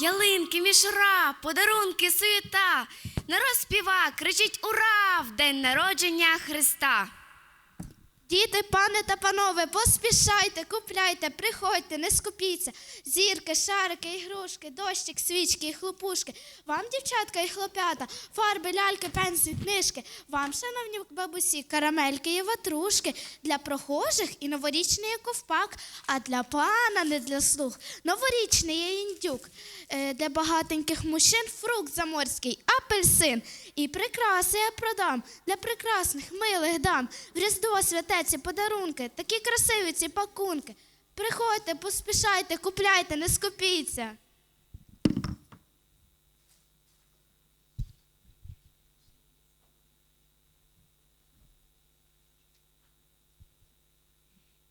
ялинки, мішура, подарунки, суєта. Народ співа, кричить ура в день народження Христа. Діти, пане та панове, поспішайте, купляйте, приходьте, не скупіться. Зірки, шарики, ігрушки, дощик, свічки і хлопушки. Вам, дівчатка і хлопята, фарби, ляльки, пензлі, книжки. Вам, шановні бабусі, карамельки і ватрушки. Для прохожих і новорічний ковпак, а для пана, не для слуг. Новорічний є індюк. Е, Для багатеньких мужчин фрукт заморський, апельсин. І прикраси я продам для прекрасних, милих дам. В Різдво святе ці подарунки, такі красиві ці пакунки. Приходьте, поспішайте, купляйте, не скупіться.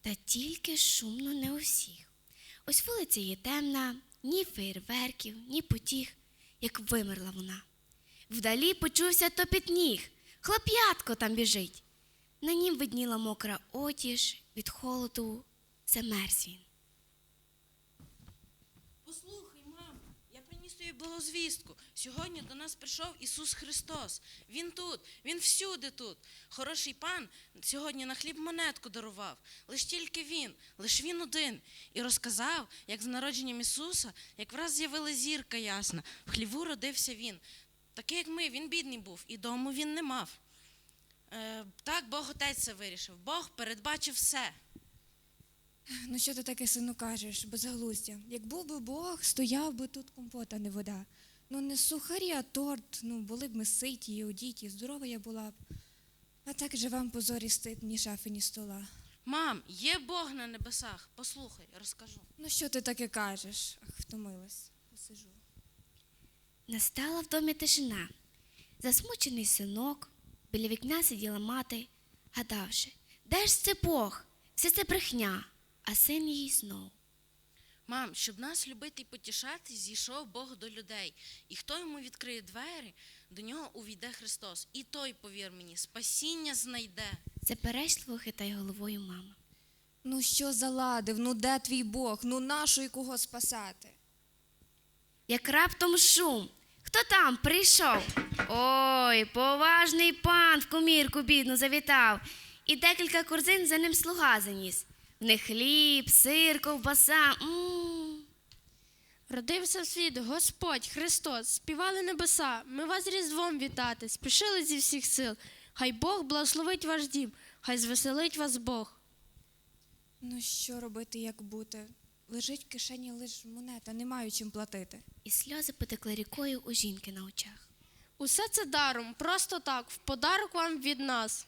Та тільки шумно не у всіх. Ось вулиця є темна, ні фейерверків, ні потіх, як вимерла вона. Вдалі почувся топіт ніг, хлоп'ятко там біжить. На нім видніла мокра отіж, від холоду замерз він. Послухай, мамо, я приніс тобі благозвістку. Сьогодні до нас прийшов Ісус Христос. Він тут, Він всюди тут. Хороший пан сьогодні на хліб монетку дарував. Лиш тільки він, лиш він один. І розказав, як з народженням Ісуса, як враз з'явила зірка ясна. В хліву родився він. Такий, як ми, він бідний був, і дому він не мав. Е, так Бог Отець це вирішив. Бог передбачив все. Ну що ти таке сину кажеш, безглуздя? Як був би Бог, стояв би тут компот, а не вода. Ну не сухарі, а торт. Ну були б ми ситі і одіті, здорова я була б. А так же вам позорі стид, ні шафи, ні стола. Мам, є Бог на небесах. Послухай, розкажу. Ну що ти таке кажеш? Ах, втомилась. Посижу. Настала в домі тишина. Засмучений синок, біля вікна сиділа мати, гадавши, де ж це Бог? Все це брехня, а син її знов. Мам, щоб нас любити і потішати, зійшов Бог до людей. І хто йому відкриє двері, до нього увійде Христос. І той, повір мені, спасіння знайде. Заперечливо хитає головою мама. Ну що заладив? Ну де твій Бог? Ну нащо і кого спасати? Як раптом шум. Хто там прийшов? Ой, поважний пан в комірку бідну завітав. І декілька корзин за ним слуга заніс. В них хліб, сир, ковбаса. м Родився в світ Господь Христос, співали небеса. Ми вас різдвом вітати, спішили зі всіх сил. Хай Бог благословить ваш дім, хай звеселить вас Бог. Ну що робити, як бути? Лежить в кишені лиш монета, не маю чим платити. І сльози потекли рікою у жінки на очах. Усе це даром, просто так, в подарок вам від нас.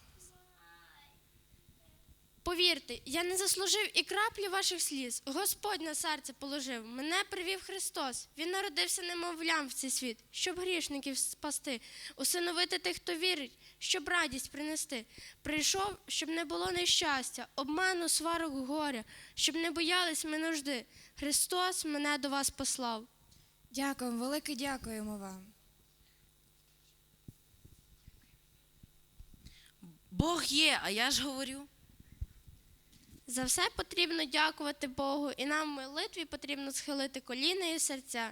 Повірте, я не заслужив і краплі ваших сліз. Господь на серце положив. Мене привів Христос. Він народився немовлям в цей світ, щоб грішників спасти, усиновити тих, хто вірить, щоб радість принести. Прийшов, щоб не було нещастя, обману, сварок, горя, щоб не боялись ми нужди. Христос мене до вас послав. Дякуємо, велике дякуємо вам. Бог є, а я ж говорю. За все потрібно дякувати Богу, і нам в молитві потрібно схилити коліна і серця.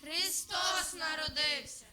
Христос народився!